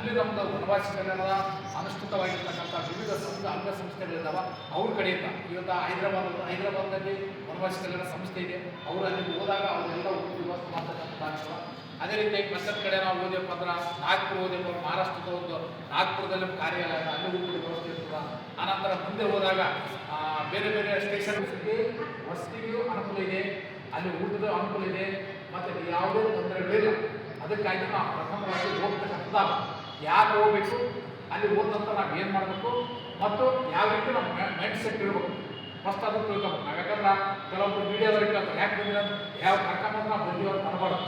ಅಲ್ಲಿ ನಮ್ಮದು ವನವಾಸಿ ಕಲ್ಯಾಣದ ಅನುಷ್ಠಿತವಾಗಿರ್ತಕ್ಕಂಥ ವಿವಿಧ ಸಂಘ ಸಂಸ್ಥೆಗಳಿದ್ದಾವ ಅವ್ರ ಕಡೆಯಿಂದ ಇವತ್ತು ಹೈದರಾಬಾದ್, ಹೈದರಾಬಾದ್ನಲ್ಲಿ ವನವಾಸಿ ಕಲ್ಯಾಣ ಸಂಸ್ಥೆ ಇದೆ. ಅವರು ಅಲ್ಲಿ ಹೋದಾಗ ಅವರೆಲ್ಲ ಉದ್ಯೋಗ ಮಾಡ್ತಕ್ಕಂಥ ಅದೇ ರೀತಿ ಮತ್ತೊಂದು ಕಡೆ ನಾವು ಓದ್ಯಪ್ಪ ಅಂದ್ರೆ ನಾಗ್ಪುರ ಓದ್ಯಪ್ಪ ಮಹಾರಾಷ್ಟ್ರದ ಒಂದು ನಾಗ್ಪುರದಲ್ಲಿ ಕಾರ್ಯಾಲಯ ಅಲ್ಲಿ ಊಟದ ವ್ಯವಸ್ಥೆ ಇರ್ತದೆ. ಆನಂತರ ಮುಂದೆ ಹೋದಾಗ ಬೇರೆ ಬೇರೆ ಸ್ಟೇಷನ್ ವಸತಿಗೂ ಅನುಕೂಲ ಇದೆ. ಅಲ್ಲಿ ಊಟದ ಅನುಕೂಲ ಇದೆ. ಮತ್ತು ಯಾವುದೇ ತೊಂದರೆಗಳಿಲ್ಲ. ಅದಕ್ಕಾಗಿ ನಾವು ಪ್ರಥಮವಾಗಿ ಹೋಗ್ತಕ್ಕಂಥದ್ದು ಯಾಕೆ ಹೋಗಬೇಕು, ಅಲ್ಲಿ ಹೋದಂತ ನಾವು ಏನು ಮಾಡಬೇಕು ಮತ್ತು ಯಾವ ರೀತಿ ನಮ್ಮ ಮೈಂಡ್ ಸೆಟ್ ಇರಬೇಕು. ಫಸ್ಟ್ ಅದು ತಿಳ್ಕೊಬೇಕು. ನಾವು ಯಾಕಂದ್ರೆ ಕೆಲವೊಬ್ರು ಮೀಡಿಯಾದವ್ರು ಕೇಳ್ತಾರೆ, ಯಾಕೆ ಬಂದಿಲ್ಲ ಯಾವ ಕರ್ಕೊಂಬಂದ್ರೆ ನಾವು ಅಂತ ಅನ್ಬಾರ್ದು.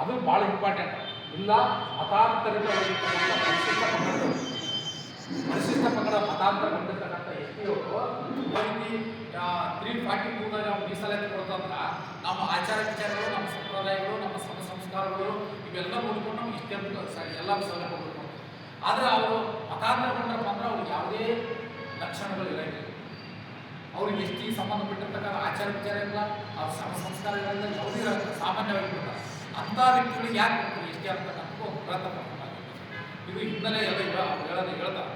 ಅದು ಭಾಳ ಇಂಪಾರ್ಟೆಂಟ್ ಇಲ್ಲ ಮತಾಂತರಿತ ಪರಿಶಿಷ್ಟ ಪಂಗಡದವರು ಪರಿಶಿಷ್ಟ ಪಂಗಡ ಮತಾಂತರ ಬಂದಿರ್ತಕ್ಕಂಥ ಎಸ್ ಟಿ ಅವರಿಗೆ ತ್ರೀ ಫಾರ್ಟಿ ಟೂದಾಗ ಮೀಸಲಾತಿ ಕೊಡ್ತಂದ್ರೆ ನಮ್ಮ ಆಚಾರ ವಿಚಾರಗಳು ನಮ್ಮ ಸಂಪ್ರದಾಯಗಳು ನಮ್ಮ ಸಮ ಸಂಸ್ಕಾರಗಳು ಇವೆಲ್ಲ ಇಷ್ಟೆಂದು ಎಲ್ಲ ಸೌಲಭ್ಯ ಕೊಡಬೇಕು ಆದರೆ ಅವರು ಮತಾಂತರ ಕೊಂಡ್ರಪ್ಪ ಅಂದ್ರೆ ಅವ್ರಿಗೆ ಯಾವುದೇ ಲಕ್ಷಣಗಳು ಇರಂಗಿಲ್ಲ ಅವ್ರಿಗೆ ಎಷ್ಟು ಸಂಬಂಧಪಟ್ಟಿರ್ತಕ್ಕಂಥ ಆಚಾರ ವಿಚಾರ ಇಲ್ಲ, ಅವ್ರ ಸಮ ಸಂಸ್ಕಾರಗಳಿಂದ ಯಾವುದೇ ಇರಂಗಿಲ್ಲ ಸಾಮಾನ್ಯವಾಗಿ ಬಿಡ್ತಾರೆ ಅಂಥ ವ್ಯಕ್ತಿಗಳಿಗೆ ಯಾಕೆ ಕೊಡ್ತಾರೆ? ಎಷ್ಟೇ ಅಂತಕ್ಕಂಥ ಪ್ರಯತ್ನ ಇದು ಹಿನ್ನೆಲೆ ಎಲ್ಲ ಇಲ್ಲ ಅವ್ರು ಹೇಳೋದು ಹೇಳ್ತಾರೆ.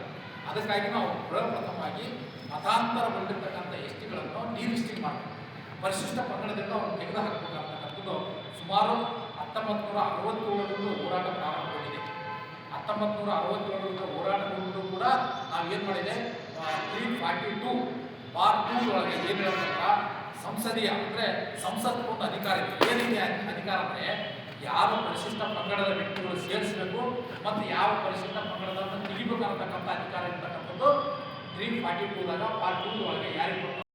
ಅದಕ್ಕಾಗಿ ನಾವು ಪ್ರಪ್ರಥಮವಾಗಿ ಮತಾಂತರಗೊಂಡಿರ್ತಕ್ಕಂಥ ಬಂದಿರತಕ್ಕಂಥ ಎಷ್ಟಿಗಳನ್ನು ಡಿಲಿಸ್ಟಿಂಗ್ ಮಾಡಬೇಕು. ಪರಿಶಿಷ್ಟ ಪಂಗಡದಿಂದ ಅವ್ರು ತೆಗೆದು ಹಾಕಬೇಕಾಗ್ತಕ್ಕಂಥದ್ದು ಸುಮಾರು ಹತ್ತೊಂಬತ್ತು ನೂರ ಅರವತ್ತೇಳರಿಂದ ಹೋರಾಟ ಪ್ರಾರಂಭಗೊಂಡಿದೆ ಹತ್ತೊಂಬತ್ತು ನೂರ ಅರವತ್ತೇಳರಿಂದ ಹೋರಾಟಗೊಂಡು ಕೂಡ ನಾವೇನು ಮಾಡಿದೆ? Three forty two bar two ಒಳಗೆ ಏನು ಹೇಳ್ಬೇಕ ಸಂಸದೀಯ, ಅಂದರೆ ಸಂಸತ್ಗೊಂದು ಅಧಿಕಾರ ಇದೆ ಏನಿದೆ ಅಧಿಕಾರ ಅಂದರೆ ಯಾವ ಪರಿಶಿಷ್ಟ ಪಂಗಡದ ವ್ಯಕ್ತಿಗಳು ಸೇರಿಸಬೇಕು ಮತ್ತು ಯಾವ ಪರಿಶಿಷ್ಟ ಪಂಗಡದ ತೆಗಿಬೇಕು ಅನ್ನತಕ್ಕಂಥ ಅಧಿಕಾರ ಇರ್ತಕ್ಕಂಥದ್ದು ತ್ರೀ ಫಾರ್ಟಿ ಟೂದಾಗ ಪಾರ್ಟ್ ಟೂ ಒಳಗೆ ಯಾರಿಗೆ